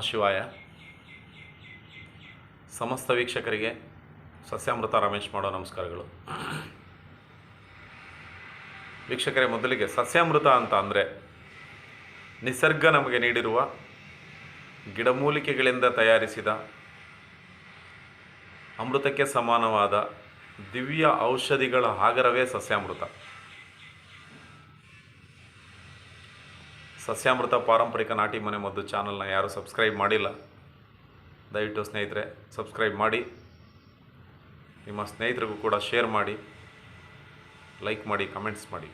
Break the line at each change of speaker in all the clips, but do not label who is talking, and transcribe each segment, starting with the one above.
ಶಿವಾಯ. ಸಮಸ್ತ ವೀಕ್ಷಕರಿಗೆ ಸಸ್ಯಾಮೃತ ರಮೇಶ್ ಮಾಡೋ ನಮಸ್ಕಾರಗಳು. ವೀಕ್ಷಕರೇ, ಮೊದಲಿಗೆ ಸಸ್ಯಾಮೃತ ಅಂತ ಅಂದರೆ ನಿಸರ್ಗ ನಮಗೆ ನೀಡಿರುವ ಗಿಡಮೂಲಿಕೆಗಳಿಂದ ತಯಾರಿಸಿದ ಅಮೃತಕ್ಕೆ ಸಮಾನವಾದ ದಿವ್ಯ ಔಷಧಿಗಳ ಆಗರವೇ ಸಸ್ಯಾಮೃತ. ಸಸ್ಯಾಮೃತ ಪಾರಂಪರಿಕ ನಾಟಿ ಮನೆ ಮದ್ದು ಚಾನಲ್ನ ಯಾರು ಸಬ್ಸ್ಕ್ರೈಬ್ ಮಾಡಿಲ್ಲ. ದಯವಿಟ್ಟು ಸ್ನೇಹಿತರೆ, ಸಬ್ಸ್ಕ್ರೈಬ್ ಮಾಡಿ. ನಿಮ್ಮ ಸ್ನೇಹಿತರಿಗೂ ಕೂಡ ಶೇರ್ ಮಾಡಿ. ಲೈಕ್ ಮಾಡಿ, ಕಮೆಂಟ್ಸ್ ಮಾಡಿ.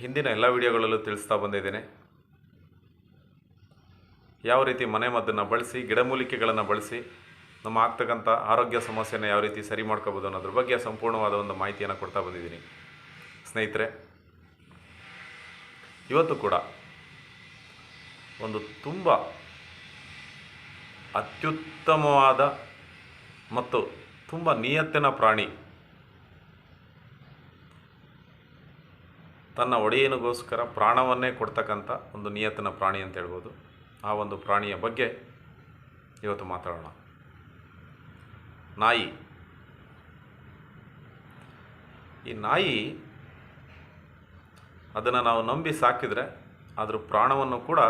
ಹಿಂದಿನ ಎಲ್ಲ ವಿಡಿಯೋಗಳಲ್ಲೂ ತಿಳಿಸ್ತಾ ಬಂದಿದ್ದೇನೆ. ಯಾವ ರೀತಿ ಮನೆ ಮದ್ದನ್ನು ಬಳಸಿ ಗಿಡಮೂಲಿಕೆಗಳನ್ನು ಬಳಸಿ, ನಮ್ಮ ಆಗ್ತಕ್ಕಂಥ ಆರೋಗ್ಯ ಸಮಸ್ಯೆನ ಯಾವ ರೀತಿ ಸರಿ ಮಾಡ್ಕೋಬೋದು ಅನ್ನೋದ್ರ ಬಗ್ಗೆ ಸಂಪೂರ್ಣವಾದ ಒಂದು ಮಾಹಿತಿಯನ್ನು ಕೊಡ್ತಾ ಬಂದಿದ್ದೀನಿ. ಸ್ನೇಹಿತರೆ ಇವತ್ತು ಕೂಡ ಒಂದು ತುಂಬ ಅತ್ಯುತ್ತಮವಾದ ಮತ್ತು ತುಂಬ ನಿಯತ್ತಿನ ಪ್ರಾಣಿ ತನ್ನ ಒಡೆಯನಿಗೋಸ್ಕರ ಪ್ರಾಣವನ್ನೇ ಕೊಡ್ತಕ್ಕಂಥ ಒಂದು ನಿಯತ್ತಿನ ಪ್ರಾಣಿ ಅಂತ ಹೇಳ್ಬೋದು. ಆ ಒಂದು ಪ್ರಾಣಿಯ ಬಗ್ಗೆ ಇವತ್ತು ಮಾತಾಡೋಣ. ನಾಯಿ. ಈ ನಾಯಿ ಅದನ್ನು ನಾವು ನಂಬಿ ಸಾಕಿದರೆ ಅದ್ರ ಪ್ರಾಣವನ್ನು ಕೂಡ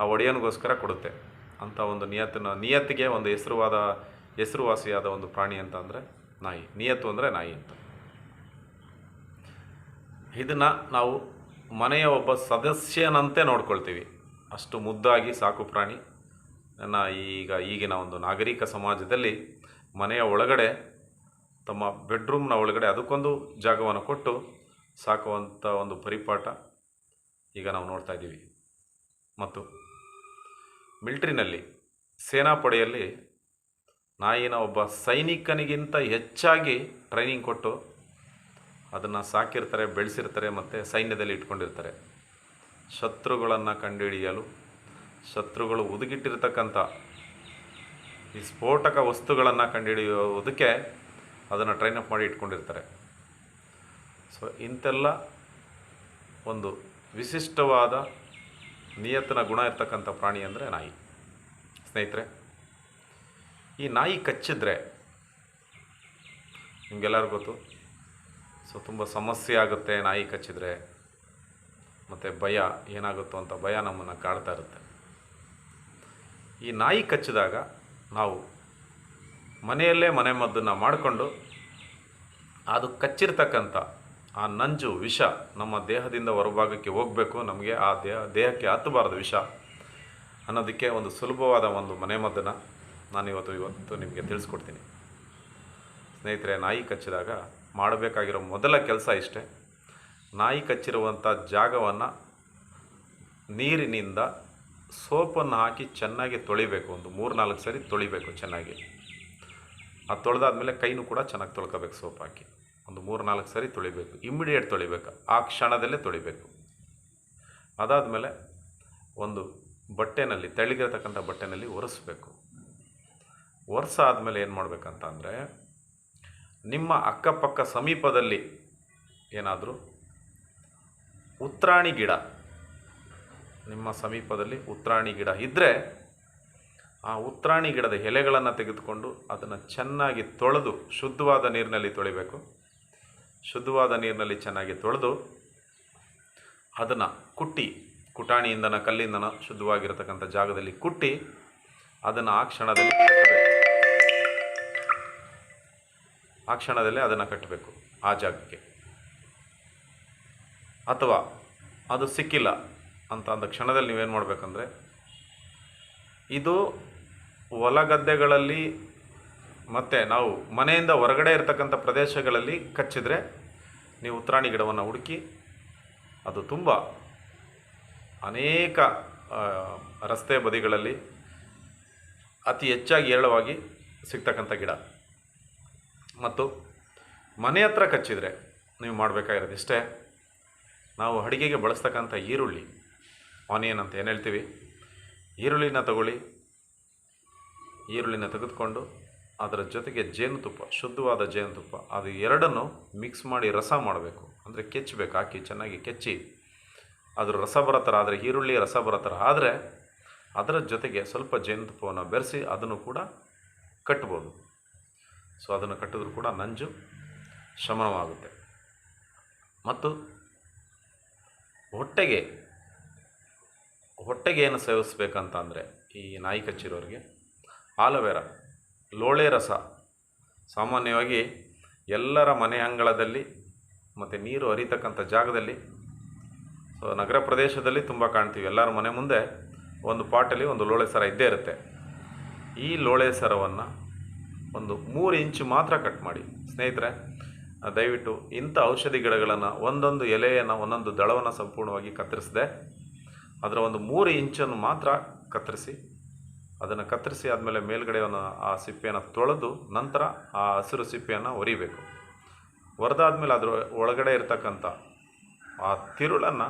ಆ ಒಡೆಯನಿಗೋಸ್ಕರ ಕೊಡುತ್ತೆ. ಅಂಥ ಒಂದು ನಿಯತ್ತಿನ, ನಿಯತ್ತಿಗೆ ಒಂದು ಹೆಸರುವಾದ, ಹೆಸರುವಾಸಿಯಾದ ಒಂದು ಪ್ರಾಣಿ ಅಂತ ಅಂದರೆ ನಾಯಿ. ನಿಯತ್ತು ಅಂದರೆ ನಾಯಿ ಅಂತ. ಇದನ್ನು ನಾವು ಮನೆಯ ಒಬ್ಬ ಸದಸ್ಯನಂತೆ ನೋಡ್ಕೊಳ್ತೀವಿ. ಅಷ್ಟು ಮುದ್ದಾಗಿ ಸಾಕು ಪ್ರಾಣಿ. ನನ್ನ ಈಗ, ಈಗಿನ ಒಂದು ನಾಗರಿಕ ಸಮಾಜದಲ್ಲಿ ಮನೆಯ ಒಳಗಡೆ, ತಮ್ಮ ಬೆಡ್ರೂಮ್ನ ಒಳಗಡೆ ಅದಕ್ಕೊಂದು ಜಾಗವನ್ನು ಕೊಟ್ಟು ಸಾಕುವಂಥ ಒಂದು ಪರಿಪಾಠ ಈಗ ನಾವು ನೋಡ್ತಾ ಇದ್ದೀವಿ. ಮತ್ತು ಮಿಲ್ಟ್ರಿನಲ್ಲಿ ಸೇನಾಪಡೆಯಲ್ಲಿ ನಾಯಿನ ಒಬ್ಬ ಸೈನಿಕನಿಗಿಂತ ಹೆಚ್ಚಾಗಿ ಟ್ರೈನಿಂಗ್ ಕೊಟ್ಟು ಅದನ್ನು ಸಾಕಿರ್ತಾರೆ, ಬೆಳೆಸಿರ್ತಾರೆ ಮತ್ತು ಸೈನ್ಯದಲ್ಲಿ ಇಟ್ಕೊಂಡಿರ್ತಾರೆ. ಶತ್ರುಗಳನ್ನು ಕಂಡುಹಿಡಿಯಲು, ಶತ್ರುಗಳು ಹುದುಗಿಟ್ಟಿರ್ತಕ್ಕಂಥ ಈ ಸ್ಫೋಟಕ ವಸ್ತುಗಳನ್ನು ಕಂಡುಹಿಡಿಯೋದಕ್ಕೆ ಅದನ್ನು ಟ್ರೈನಪ್ ಮಾಡಿ ಇಟ್ಕೊಂಡಿರ್ತಾರೆ. ಸೊ ಇಂತೆಲ್ಲ ಒಂದು ವಿಶಿಷ್ಟವಾದ ನಿಯತನ ಗುಣ ಇರ್ತಕ್ಕಂಥ ಪ್ರಾಣಿ ಅಂದರೆ ನಾಯಿ. ಸ್ನೇಹಿತರೆ, ಈ ನಾಯಿ ಕಚ್ಚಿದ್ರೆ ನಿಮಗೆಲ್ಲರಿಗೂ ಗೊತ್ತು? ಸೊ ತುಂಬ ಸಮಸ್ಯೆ ಆಗುತ್ತೆ ನಾಯಿ ಕಚ್ಚಿದ್ರೆ. ಮತ್ತು ಭಯ ಏನಾಗುತ್ತೋ ಅಂತ ಭಯ ನಮ್ಮನ್ನು ಕಾಡ್ತಾ ಇರುತ್ತೆ. ಈ ನಾಯಿ ಕಚ್ಚಿದಾಗ ನಾವು ಮನೆಯಲ್ಲೇ ಮನೆಮದ್ದನ್ನು ಮಾಡಿಕೊಂಡು ಅದು ಕಚ್ಚಿರ್ತಕ್ಕಂಥ ಆ ನಂಜು ವಿಷ ನಮ್ಮ ದೇಹದಿಂದ ಹೊರಭಾಗಕ್ಕೆ ಹೋಗಬೇಕು, ನಮಗೆ ಆ ದೇಹ, ದೇಹಕ್ಕೆ ಹತ್ತಬಾರದು ವಿಷ ಅನ್ನೋದಕ್ಕೆ ಒಂದು ಸುಲಭವಾದ ಒಂದು ಮನೆ ಮದ್ದನ್ನು ನಾನು ಇವತ್ತು ಇವತ್ತು ನಿಮಗೆ ತಿಳಿಸ್ಕೊಡ್ತೀನಿ. ಸ್ನೇಹಿತರೆ, ನಾಯಿ ಕಚ್ಚಿದಾಗ ಮಾಡಬೇಕಾಗಿರೋ ಮೊದಲ ಕೆಲಸ ಇಷ್ಟೇ, ನಾಯಿ ಕಚ್ಚಿರುವಂಥ ಜಾಗವನ್ನು ನೀರಿನಿಂದ ಸೋಪನ್ನು ಹಾಕಿ ಚೆನ್ನಾಗಿ ತೊಳಿಬೇಕು, ಒಂದು ಮೂರು ನಾಲ್ಕು ಸರಿ ತೊಳಿಬೇಕು ಚೆನ್ನಾಗಿ. ಅದು ತೊಳೆದಾದ್ಮೇಲೆ ಕೈನೂ ಕೂಡ ಚೆನ್ನಾಗಿ ತೊಳ್ಕೋಬೇಕು ಸೋಪ್ ಹಾಕಿ. ಒಂದು ಮೂರು ನಾಲ್ಕು ಸರಿ ತೊಳಿಬೇಕು ಇಮ್ಮಿಡಿಯೇಟ್ ತೊಳಿಬೇಕು, ಆ ಕ್ಷಣದಲ್ಲೇ ತೊಳಿಬೇಕು. ಅದಾದಮೇಲೆ ಒಂದು ಬಟ್ಟೆನಲ್ಲಿ ತೆಳ್ಳಗಿರತಕ್ಕಂಥ ಬಟ್ಟೆನಲ್ಲಿ ಒರೆಸ್ಬೇಕು. ಒರೆಸಾದ್ಮೇಲೆ ಏನು ಮಾಡಬೇಕಂತ ಅಂದರೆ ನಿಮ್ಮ ಅಕ್ಕಪಕ್ಕ ಸಮೀಪದಲ್ಲಿ ಏನಾದರೂ ಉತ್ರಾಣಿ ಗಿಡ, ನಿಮ್ಮ ಸಮೀಪದಲ್ಲಿ ಉತ್ರಾಣಿ ಗಿಡ ಇದ್ದರೆ ಆ ಉತ್ರಾಣಿ ಗಿಡದ ಎಲೆಗಳನ್ನು ತೆಗೆದುಕೊಂಡು ಅದನ್ನು ಚೆನ್ನಾಗಿ ತೊಳೆದು ಶುದ್ಧವಾದ ನೀರಿನಲ್ಲಿ ತೊಳಿಬೇಕು. ಶುದ್ಧವಾದ ನೀರಿನಲ್ಲಿ ಚೆನ್ನಾಗಿ ತೊಳೆದು ಅದನ್ನು ಕುಟ್ಟಿ, ಕುಟಾಣಿಯಿಂದನ ಕಲ್ಲಿಂದನ ಶುದ್ಧವಾಗಿರತಕ್ಕಂಥ ಜಾಗದಲ್ಲಿ ಕುಟ್ಟಿ ಅದನ್ನು ಆ ಕ್ಷಣದಲ್ಲಿ ಆ ಕ್ಷಣದಲ್ಲೇ ಅದನ್ನು ಕಟ್ಟಬೇಕು, ಆ ಜಾಗಕ್ಕೆ. ಅಥವಾ ಅದು ಸಿಕ್ಕಿಲ್ಲ ಅಂತ ಅಂದ ಕ್ಷಣದಲ್ಲಿ ನೀವೇನು ಮಾಡಬೇಕಂದ್ರೆ, ಇದು ಹೊಲಗದ್ದೆಗಳಲ್ಲಿ ಮತ್ತು ನಾವು ಮನೆಯಿಂದ ಹೊರಗಡೆ ಇರತಕ್ಕಂಥ ಪ್ರದೇಶಗಳಲ್ಲಿ ಕಚ್ಚಿದರೆ ನೀವು ಉತ್ತರಾಣಿ ಗಿಡವನ್ನು ಹುಡುಕಿ ಅದು ತುಂಬ ಅನೇಕ ರಸ್ತೆ ಬದಿಗಳಲ್ಲಿ ಅತಿ ಹೆಚ್ಚಾಗಿ ಹೇರಳವಾಗಿ ಸಿಗ್ತಕ್ಕಂಥ ಗಿಡ. ಮತ್ತು ಮನೆ ಹತ್ರ ಕಚ್ಚಿದರೆ ನೀವು ಮಾಡಬೇಕಾಗಿರೋದು ಇಷ್ಟೇ. ನಾವು ಅಡುಗೆಗೆ ಬಳಸ್ತಕ್ಕಂಥ ಈರುಳ್ಳಿ, ಆನಿಯನ್ ಅಂತ ಏನು ಹೇಳ್ತೀವಿ? ಈರುಳ್ಳಿನ ತಗೊಳ್ಳಿ. ಈರುಳ್ಳಿನ ತೆಗೆದುಕೊಂಡು ಅದರ ಜೊತೆಗೆ ಜೇನುತುಪ್ಪ, ಶುದ್ಧವಾದ ಜೇನುತುಪ್ಪ, ಅದು ಎರಡನ್ನು ಮಿಕ್ಸ್ ಮಾಡಿ ರಸ ಮಾಡಬೇಕು. ಅಂದರೆ ಕೆಚ್ಚಬೇಕು, ಹಾಕಿ, ಚೆನ್ನಾಗಿ ಕೆಚ್ಚಿ. ಅದರ ರಸ ಬರೋ ಥರ ಆದರೆ ಈರುಳ್ಳಿ ರಸ ಬರೋ ಥರ ಆದರೆ ಅದರ ಜೊತೆಗೆ ಸ್ವಲ್ಪ ಜೇನುತುಪ್ಪವನ್ನು ಬೆರೆಸಿ ಅದನ್ನು ಕೂಡ ಕಟ್ಬೋದು. ಸೊ ಅದನ್ನು ಕಟ್ಟಿದ್ರೂ ಕೂಡ ನಂಜು ಶಮನವಾಗುತ್ತೆ. ಮತ್ತು ಹೊಟ್ಟೆಗೆ ಹೊಟ್ಟೆಗೆ ಏನು ಸೇವಿಸ್ಬೇಕಂತ ಅಂದರೆ ಈ ನಾಯಿ ಕಚ್ಚಿರೋರಿಗೆ ಆಲೋವೆರಾ. ಲೋಳೆ ರಸ. ಸಾಮಾನ್ಯವಾಗಿ ಎಲ್ಲರ ಮನೆ ಅಂಗಳದಲ್ಲಿ ಮತ್ತು ನೀರು ಹರಿತಕ್ಕಂಥ ಜಾಗದಲ್ಲಿ, ಸೊ ನಗರ ಪ್ರದೇಶದಲ್ಲಿ ತುಂಬ ಕಾಣ್ತೀವಿ. ಎಲ್ಲರ ಮನೆ ಮುಂದೆ ಒಂದು ಪಾಟಲ್ಲಿ ಒಂದು ಲೋಳೆ ಸರ ಇದ್ದೇ ಇರುತ್ತೆ. ಈ ಲೋಳೆ ಸರವನ್ನು ಒಂದು ಮೂರು ಇಂಚು ಮಾತ್ರ ಕಟ್ ಮಾಡಿ. ಸ್ನೇಹಿತರೆ, ದಯವಿಟ್ಟು ಇಂಥ ಔಷಧಿ ಗಿಡಗಳನ್ನು ಒಂದೊಂದು ಎಲೆಯನ್ನು, ಒಂದೊಂದು ದಳವನ್ನು ಸಂಪೂರ್ಣವಾಗಿ ಕತ್ತರಿಸಿದೆ, ಅದರ ಒಂದು ಮೂರು ಇಂಚನ್ನು ಮಾತ್ರ ಕತ್ತರಿಸಿ ಅದನ್ನು ಕತ್ತರಿಸಿ ಆದಮೇಲೆ ಮೇಲ್ಗಡೆಯನ್ನು ಆ ಸಿಪ್ಪೆಯನ್ನು ತೊಳೆದು ನಂತರ ಆ ಹಸಿರು ಸಿಪ್ಪೆಯನ್ನು ಒರಿಬೇಕು. ಒರೆದಾದ್ಮೇಲೆ ಅದರ ಒಳಗಡೆ ಇರ್ತಕ್ಕಂಥ ಆ ತಿರುಳನ್ನು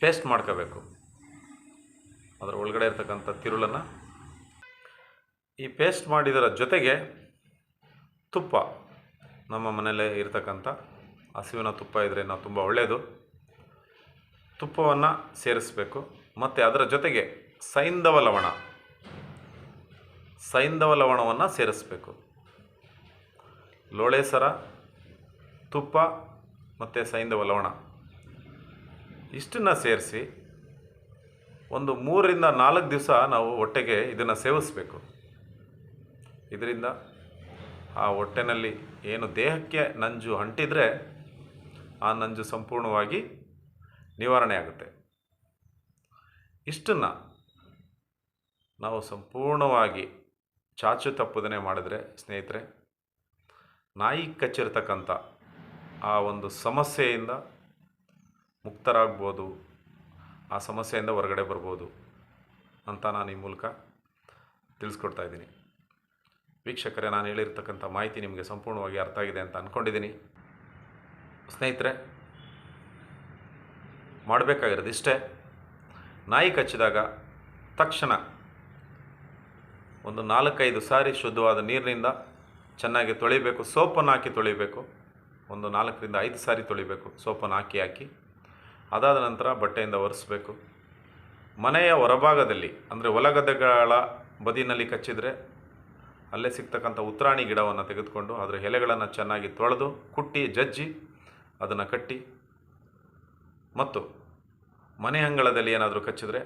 ಪೇಸ್ಟ್ ಮಾಡ್ಕೋಬೇಕು. ಅದರ ಒಳಗಡೆ ಇರ್ತಕ್ಕಂಥ ತಿರುಳನ್ನು ಈ ಪೇಸ್ಟ್ ಮಾಡಿದರ ಜೊತೆಗೆ ತುಪ್ಪ. ನಮ್ಮ ಮನೆಯಲ್ಲೇ ಇರತಕ್ಕಂಥ ಹಸಿವಿನ ತುಪ್ಪ ಇದ್ದರೆ ನಾವು ತುಂಬ ಒಳ್ಳೆಯದು. ತುಪ್ಪವನ್ನು ಸೇರಿಸಬೇಕು. ಮತ್ತು ಅದರ ಜೊತೆಗೆ ಸೈಂಧವ ಲವಣ. ಸೈಂಧವ ಲವಣವನ್ನು ಸೇರಿಸಬೇಕು. ಲೋಳೆ ಸರ, ತುಪ್ಪ ಮತ್ತು ಸೈಂಧವ ಲವಣ. ಇಷ್ಟನ್ನು ಸೇರಿಸಿ ಒಂದು ಮೂರರಿಂದ ನಾಲ್ಕು ದಿವಸ ನಾವು ಹೊಟ್ಟೆಗೆ ಇದನ್ನು ಸೇವಿಸಬೇಕು. ಇದರಿಂದ ಆ ಹೊಟ್ಟೆನಲ್ಲಿ ಏನು ದೇಹಕ್ಕೆ ನಂಜು ಅಂಟಿದರೆ ಆ ನಂಜು ಸಂಪೂರ್ಣವಾಗಿ ನಿವಾರಣೆ ಆಗುತ್ತೆ. ಇಷ್ಟನ್ನು ನಾವು ಸಂಪೂರ್ಣವಾಗಿ ಚಾಚು ತಪ್ಪದನೆ ಮಾಡಿದ್ರೆ, ಸ್ನೇಹಿತರೆ, ನಾಯಿ ಕಚ್ಚಿರ್ತಕ್ಕಂಥ ಆ ಒಂದು ಸಮಸ್ಯೆಯಿಂದ ಮುಕ್ತರಾಗ್ಬೋದು, ಆ ಸಮಸ್ಯೆಯಿಂದ ಹೊರಗಡೆ ಬರ್ಬೋದು ಅಂತ ನಾನು ಈ ಮೂಲಕ ತಿಳಿಸ್ಕೊಡ್ತಾ ಇದ್ದೀನಿ. ವೀಕ್ಷಕರೇ, ನಾನು ಹೇಳಿರ್ತಕ್ಕಂಥ ಮಾಹಿತಿ ನಿಮಗೆ ಸಂಪೂರ್ಣವಾಗಿ ಅರ್ಥ ಆಗಿದೆ ಅಂತ ಅಂದ್ಕೊಂಡಿದ್ದೀನಿ ಸ್ನೇಹಿತರೆ, ಮಾಡಬೇಕಾಗಿರೋದು ಇಷ್ಟೇ. ನಾಯಿ ಕಚ್ಚಿದಾಗ ತಕ್ಷಣ ಒಂದು ನಾಲ್ಕೈದು ಸಾರಿ ಶುದ್ಧವಾದ ನೀರಿನಿಂದ ಚೆನ್ನಾಗಿ ತೊಳಿಬೇಕು, ಸೋಪನ್ನು ಹಾಕಿ ತೊಳಿಬೇಕು. ಒಂದು ನಾಲ್ಕರಿಂದ ಐದು ಸಾರಿ ತೊಳಿಬೇಕು, ಸೋಪನ್ನು ಹಾಕಿ ಹಾಕಿ. ಅದಾದ ನಂತರ ಬಟ್ಟೆಯಿಂದ ಒರೆಸ್ಬೇಕು. ಮನೆಯ ಹೊರಭಾಗದಲ್ಲಿ, ಅಂದರೆ ಹೊಲಗದ್ದೆಗಳ ಬದಿನಲ್ಲಿ ಕಚ್ಚಿದರೆ, ಅಲ್ಲೇ ಸಿಗ್ತಕ್ಕಂಥ ಉತ್ರಾಣಿ ಗಿಡವನ್ನು ತೆಗೆದುಕೊಂಡು ಅದರ ಎಲೆಗಳನ್ನು ಚೆನ್ನಾಗಿ ತೊಳೆದು, ಕುಟ್ಟಿ, ಜಜ್ಜಿ, ಅದನ್ನು ಕಟ್ಟಿ. ಮತ್ತು ಮನೆ ಅಂಗಳದಲ್ಲಿ ಏನಾದರೂ ಕಚ್ಚಿದ್ರೆ,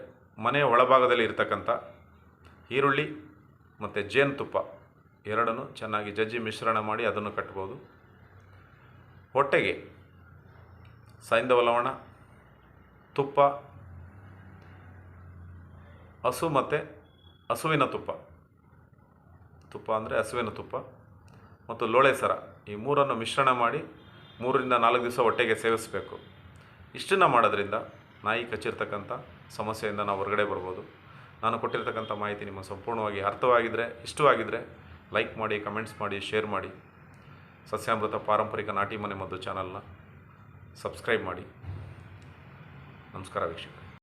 ಮನೆಯ ಒಳಭಾಗದಲ್ಲಿ ಇರತಕ್ಕಂಥ ಈರುಳ್ಳಿ ಮತ್ತು ಜೇನುತುಪ್ಪ ಎರಡನ್ನು ಚೆನ್ನಾಗಿ ಜಜ್ಜಿ ಮಿಶ್ರಣ ಮಾಡಿ ಅದನ್ನು ಕಟ್ಬೋದು. ಹೊಟ್ಟೆಗೆ ಸೈಂಧವ ಲವಣ, ತುಪ್ಪ, ಹಸು ಮತ್ತು ಹಸುವಿನ ತುಪ್ಪ. ತುಪ್ಪ ಅಂದರೆ ಹಸುವಿನ ತುಪ್ಪ ಮತ್ತು ಲೋಳೆ ಸರ. ಈ ಮೂರನ್ನು ಮಿಶ್ರಣ ಮಾಡಿ ಮೂರರಿಂದ ನಾಲ್ಕು ದಿವಸ ಹೊಟ್ಟೆಗೆ ಸೇವಿಸಬೇಕು. ಇಷ್ಟನ್ನು ಮಾಡೋದ್ರಿಂದ ನಾಯಿ ಕಚ್ಚಿರ್ತಕ್ಕಂಥ ಸಮಸ್ಯೆಯಿಂದ ನಾವು ಹೊರಗಡೆ ಬರ್ಬೋದು. ನಾನು ಕೊಟ್ಟಿರ್ತಕ್ಕಂಥ ಮಾಹಿತಿ ನಿಮ್ಮ ಸಂಪೂರ್ಣವಾಗಿ ಅರ್ಥವಾಗಿದ್ದರೆ ಇಷ್ಟವಾಗಿದ್ದರೆ ಲೈಕ್ ಮಾಡಿ ಕಮೆಂಟ್ಸ್ ಮಾಡಿ ಶೇರ್ ಮಾಡಿ. ಸಸ್ಯಾಮೃತ ಪಾರಂಪರಿಕ ನಾಟಿ ಮನೆ ಮದ್ದು ಚಾನಲ್ನ ಸಬ್ಸ್ಕ್ರೈಬ್ ಮಾಡಿ. ನಮಸ್ಕಾರ ವೀಕ್ಷಕ